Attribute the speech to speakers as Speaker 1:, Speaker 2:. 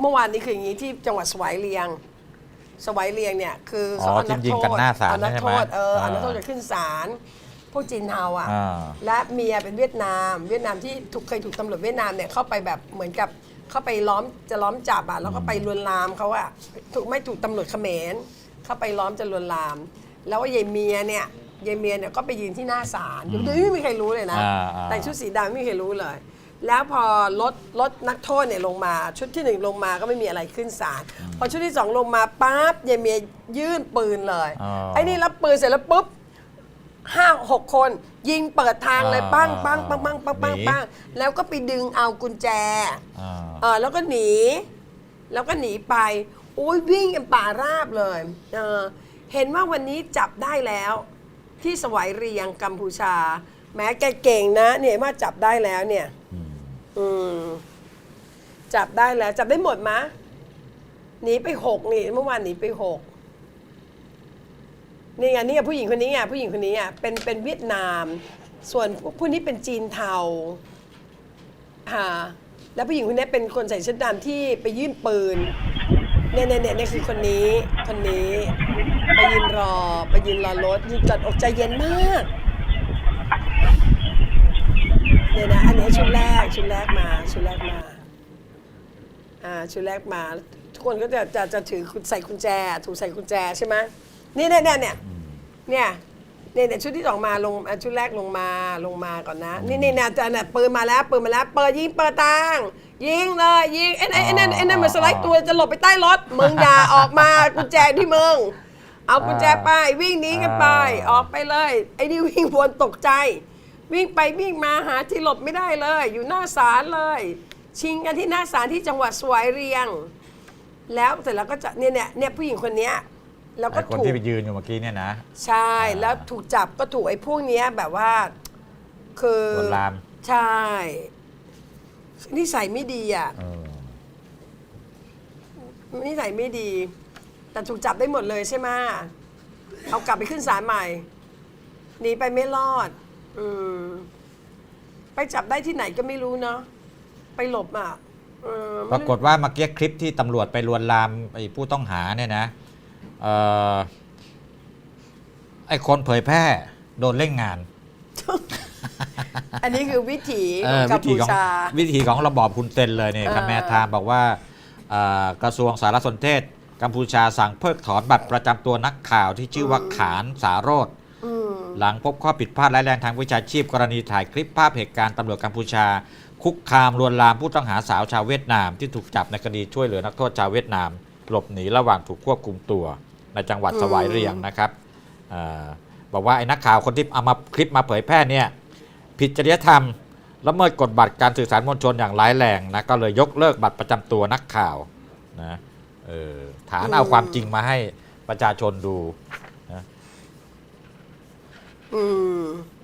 Speaker 1: เมื่อวานนี้คืออย่างนี้ที่จังหวัดสวายเรียง สวายเรียงเนี่ยคือ
Speaker 2: อ๋อ
Speaker 1: เขาเอานัก
Speaker 2: ที่ยิ
Speaker 1: โท
Speaker 2: งกัน
Speaker 1: ษ
Speaker 2: หน้าศาล
Speaker 1: เอานัก
Speaker 2: ใช่
Speaker 1: โท
Speaker 2: ไหม
Speaker 1: ษเออเอา
Speaker 2: อ่า
Speaker 1: นักโทษจะขึ้นศาลพวกจีนเทาอะ
Speaker 2: อ่า
Speaker 1: และเมียเป็นเวียดนาม เวียดนามที่ถูกเคยถูกตำรวจเวียดนามเนี่ยเข้าไปแบบเหมือนกับเข้าไปล้อมจะล้อมจับอะแล้วก็ไปลวนลามเขาอะถูกไม่ถูกตำรวจเขมรเข้าไปล้อมจะลวนลาม แล้วว่ายายเมียเนี่ยยายเมียเนี่ยก็ไปยืนที่หน้าศาลโดยไม่มีใครรู้เลยนะ
Speaker 2: อ่าอ่า
Speaker 1: แต่งชุดสีดำไม่มีใครรู้เลย แล้วพอรถรถนักโทษเนี่ยลงมา ชุดที่หนึ่งลงมาก็ไม่มีอะไรขึ้นศาลพอชุดที่สองลงมาปั๊บยายเมียยื่นปืนเลย
Speaker 2: อ๋อ
Speaker 1: ไอ้นี่รับปืนเสร็จแล้วปุ๊บห้าหกคน ยิงเปิดทางเลย
Speaker 2: อ่า
Speaker 1: ปั้ง
Speaker 2: อ่า
Speaker 1: ปั้งปั้งปั้งปั้งปั้ง
Speaker 2: หนี
Speaker 1: ปั้งแล้วก็ไปดึงเอากุญแจ
Speaker 2: อ่า
Speaker 1: เออแล้วก็หนี แล้วก็หนีไปโอ้ยวิ่งกันป่าราบเลยเออเห็นว่าวันนี้จับได้แล้ว ที่สวายเรียงกัมพูชา แม้แกเก่งนะเนี่ยว่าจับได้แล้วเนี่ย อืม จับได้แล้ว จับได้หมดมะหนีไปหกนี่เมื่อวานหนีไปหกนี่ไงนี่ไงผู้หญิงคนนี้ไงผู้หญิงคนนี้อะเป็นเป็นเวียดนาม ส่วนผู้นี้เป็นจีนเทาค่ะแล้วผู้หญิงคนนี้เป็นคนใส่ชุดดำที่ไปยื่นปืนเนี่ยเนี่ยเนี่ยเนี่ยคือคนนี้คนนี้ ไปยืนรอ ไปยืนรอรถยืนจอดอกใจเย็นมาก เนี่ยนะอันนี้ ชุดแรกมาชุดแรกมาอ่าชุดแรกมา ทุกคนก็จะจะจะถือใส่กุญแจถูกใส่กุญแจใช่ไหมนี่เนี่ยเนี่ยเนี่ยเนี่ยเนี่ยเนี่ยชุดที่สองมาลงอะชุดแรกลงมาลงมาก่อนนะ นี่นี่เนี่ยจะเนี่ยปืนมาแล้วปืนมาแล้วเปิดยิงเปิดตังยิงเลยยิงไอ้ไอ้ไอ้นั่นไอ้นั่นมันสไลด์ตัวจะหลบไปใต้รถมึงอย่าออกมากุญแจที่มึงเอากุญแจไปวิ่งหนีกันไป ออกไปเลย ไอ้นี่วิ่งวนตกใจ วิ่งไปวิ่งมาหาที่หลบไม่ได้เลย อยู่หน้าศาลเลย ชิงกันที่หน้าศาลที่จังหวัดสวายเรียง แล้วเสร็จแล้วก็จะเนี่ยเนี่ยเนี่ยผู้หญิงคนเนี้ยแล้วก็
Speaker 2: ไอ้คน
Speaker 1: ถูก
Speaker 2: ที่ไปยืนอยู่เมื่อกี้เนี่ยนะ
Speaker 1: ใช่แล้วถูกจับก็ถูกไอ้พวกเนี้ยแบบว่า คือ
Speaker 2: ลวนลาม
Speaker 1: ใช่นิสัยไม่ดีอะ
Speaker 2: เออ
Speaker 1: นิสัยไม่ดี แต่ถูกจับได้หมดเลยใช่ไหมเอากลับไปขึ้นศาลใหม่หนีไปไม่รอด อืมไปจับได้ที่ไหนก็ไม่รู้เนาะไปหลบอะเออ
Speaker 2: ปรากฏว่าเมื่อกี้คลิปที่ตำรวจไปลวนลามไอ้ผู้ต้องหาเนี่ยนะเอ่อไอ้คนเผยแพร่โดนเล่นงาน
Speaker 1: อันนี้คือวิถี
Speaker 2: เอ
Speaker 1: ของกัม
Speaker 2: อวิธี
Speaker 1: พู
Speaker 2: ของ
Speaker 1: ชา
Speaker 2: วิธีของระบอบคุณเซนเลยเนี่ย
Speaker 1: เออ
Speaker 2: คำแมทามบอกว่าเอ่อกระทรวงสารสนเทศ กัมพูชาสั่งเพิกถอนบัตรประจำตัวนักข่าวที่ชื่อว่าขานสาโรธ
Speaker 1: อืม
Speaker 2: หลังพบข้อผิดพลาดร้ายแรงทางวิชาชีพ กรณีถ่ายคลิปภาพเหตุการณ์ตำรวจกัมพูชา คุกคามลวนลามผู้ต้องหาสาวชาวเวียดนาม ที่ถูกจับในคดีช่วยเหลือนักโทษชาวเวียดนาม หลบหนีระหว่างถูกควบคุมตัว ในจังหวัดสวายเรียงนะครับอบอกว่าไอ้นักข่าวคนที่เอามาคลิปมาเผยแพร่เนี่ยผิดจริยธรรมละเมิดกฎบัตรการสื่อสารมวลชนอย่างร้ายแรงนะก็เลยยกเลิกบัตรประจำตัวนักข่าวนะฐานเอาความจริงมาให้ประชาชนดู
Speaker 1: อืม